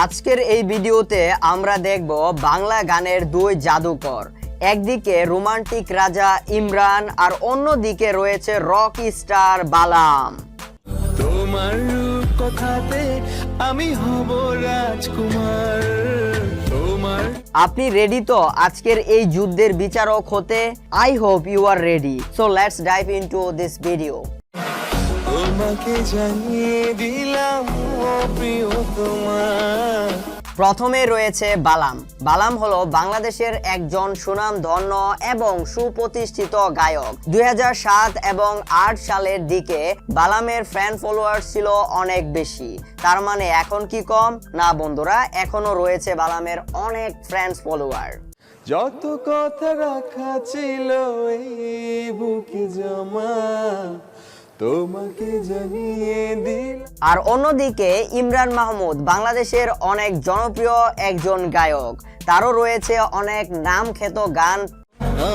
আজকের এই ভিডিওতে আমরা দেখব বাংলা গানের দুই জাদুকর। একদিকে রোমান্টিক রাজা ইমরান আর অন্যদিকে রয়েছে রক স্টার বালাম। তোমার কথাতে আমি হব রাজকুমার। তোমার আপনি রেডি তো আজকের এই যুদ্ধের বিচারক হতে? I hope you are ready so let's dive into this video তোমাকে জানিয়ে দিলাম ও প্রিয় তোমার। প্রথমে রয়েছে বালাম। বালাম হলো বাংলাদেশের একজন সুনামধন্য এবং সুপ্রতিষ্ঠিত গায়ক। দুই হাজার সাত এবং আট সালের দিকে বালামের ফ্যান ফলোয়ার ছিল অনেক বেশি। তার মানে এখন কি কম? না বন্ধুরা এখনও রয়েছে বালামের অনেক ফ্যান্স ফলোয়ার যত কথা রাখা ছিল এই বুকে জমা তোমাকে জানিয়ে দিল। আর অন্যদিকে ইমরান মাহমুদ বাংলাদেশের অনেক জনপ্রিয় একজন গায়ক। তারও রয়েছে অনেক নাম খ্যাত গান।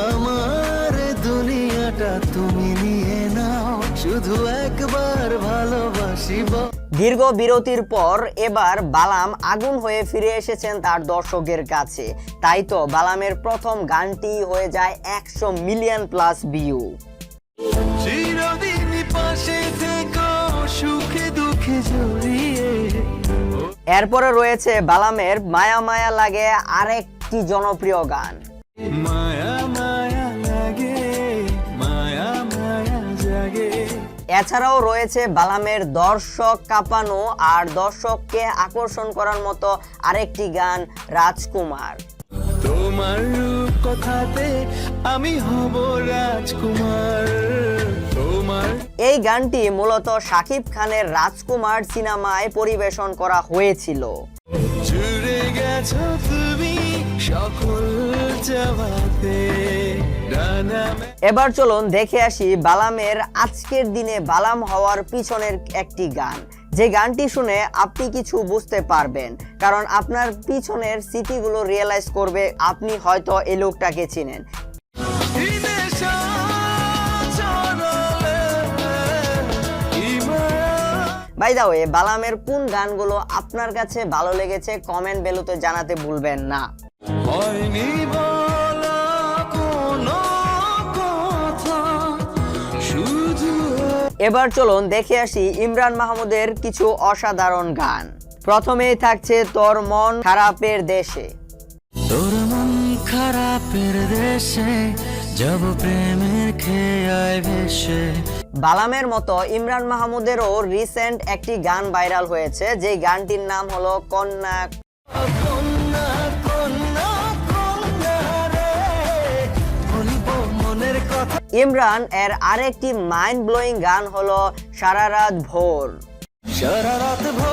আমার দুনিয়াটা তুমি নিয়ে নাও শুধু একবার ভালোবাসিব দীর্ঘ বিরতির পর এবার বালাম আগুন হয়ে ফিরে এসেছেন তার দর্শকের কাছে। তাই তো বালামের প্রথম গানটি হয়ে যায় একশো মিলিয়ন প্লাস ভিউ। জড়িয়ে। এরপরে রয়েছে বালামের মায়া মায়া লাগে আরেকটি জনপ্রিয় গান। মায়া মায়া লাগে মায়া মায়া জাগে। এছাড়াও রয়েছে বালামের দর্শক কাঁপানো আর দর্শককে আকর্ষণ করার মতো আরেকটি গান রাজকুমার। তোমার রূপ কথাতে আমি হব রাজকুমার। এই গানটি মূলত শাকিব খানের রাজকুমার সিনেমায় পরিবেশন করা হয়েছিল। এবার চলুন দেখে আসি বালামের আজকের দিনে বালাম হওয়ার পিছনের একটি গান। যে গানটি শুনে আপনি কিছু বুঝতে পারবেন কারণ আপনার পিছনের স্মৃতিগুলো রিয়েলাইজ করবে আপনি হয়তো এই লোকটাকে চিনেন। বাই দা ওয়ে বালামের কোন গানগুলো আপনার কাছে ভালো লেগেছে কমেন্ট বেলুতে জানাতে ভুলবেন না। হয়নি বলা কোনো কথা শুধু এবার চলুন দেখে আসি ইমরান মাহমুদের কিছু অসাধারণ গান। প্রথমেই থাকছে তোর মন খারাপের দেশে। তোর মন খারাপের দেশে যাব প্রেমের খেয়ায় ভেসে বালামের মতো ইমরান মাহমুদেরও রিসেন্ট একটি গান ভাইরাল হয়েছে যে গানটির নাম হলো কন্যা। ইমরান এর আরেকটি মাইন্ড ব্লোয়িং গান হলো সারা রাত ভোর। সারা রাত ভোর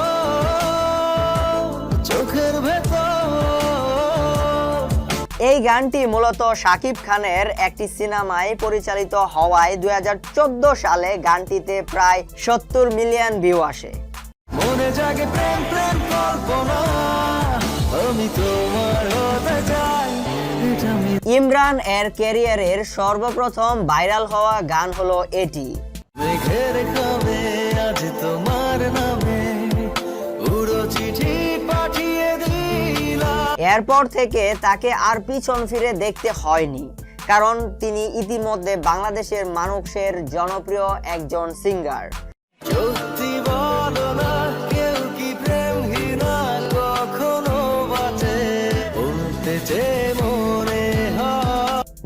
এই গানটি মূলত শাকিব খানের একটি সিনেমায় পরিচালিত হওয়ায় দুই হাজার চোদ্দ সালে গানটিতে প্রায় সত্তর মিলিয়ন ভিউ আসে। মনে জাগে প্রেম প্রেম কল্পনা আমি তোমার হতে চাই। ইমরান এর ক্যারিয়ারের সর্বপ্রথম ভাইরাল হওয়া গান হলো এটি। এরপর থেকে তাকে আর পিছন ফিরে দেখতে হয়নি কারণ তিনি ইতিমধ্যে বাংলাদেশের মানুষের জনপ্রিয় একজন সিঙ্গার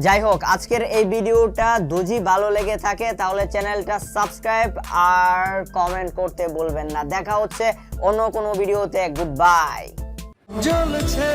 যাই হোক আজকের এই ভিডিওটা যদি ভালো লেগে থাকে তাহলে চ্যানেলটা সাবস্ক্রাইব আর কমেন্ট করতে বলবেন না। দেখা হচ্ছে অন্য কোনো ভিডিওতে। গুড বাই জ্বলছে